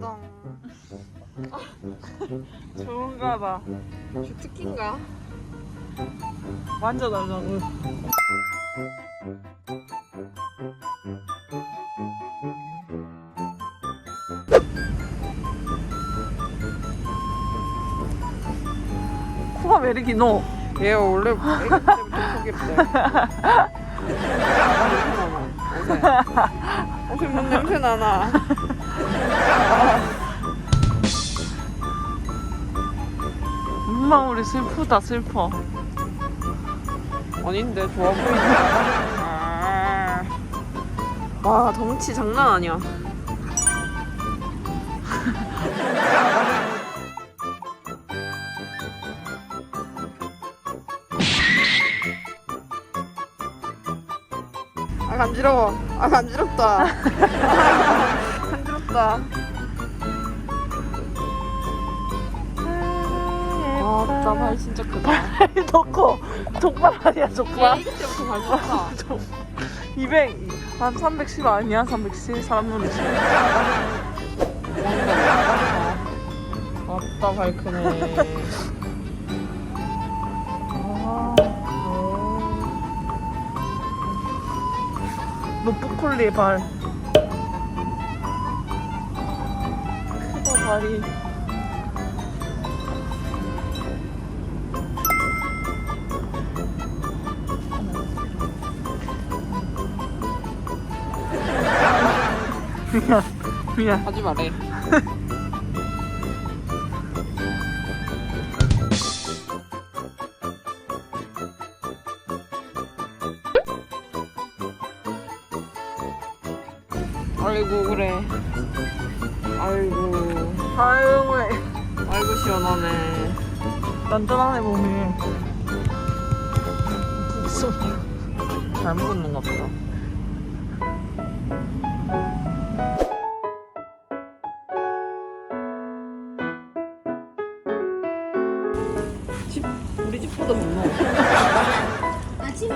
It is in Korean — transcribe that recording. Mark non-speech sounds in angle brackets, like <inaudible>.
예쁘다. 좋은가 봐. 주특기인가? 만져달라고. 코가 왜 이렇게 너? 얘가 원래 애기 때부터. <laughs> 냄새 나나? 옷에. 뭔 냄새 나나? 눈망울이 슬프다 슬퍼. 아닌데 좋아 보인다. 아. 와 덩치 장난 아니야. 아 간지러워. 아 간지럽다. <laughs> 간지럽다. 아 나 발 진짜 크다. 너 <laughs> 커. 족발 아니야 얘 족발. 애기 때부터 발 좋다. 200, <laughs> 한 310 아니야? 310? 사람 눈이 지 아따 발 크네. 아, 노프콜리 발. 크다, 발이. 미안, 미안. 하지 말해. <laughs> 아이고 그래. 아이고 아유, 왜. 아이고 시원하네. 단단하네, 몸이. 잘 먹었는가 보다. 집 우리 집보다 못 먹어. 아침.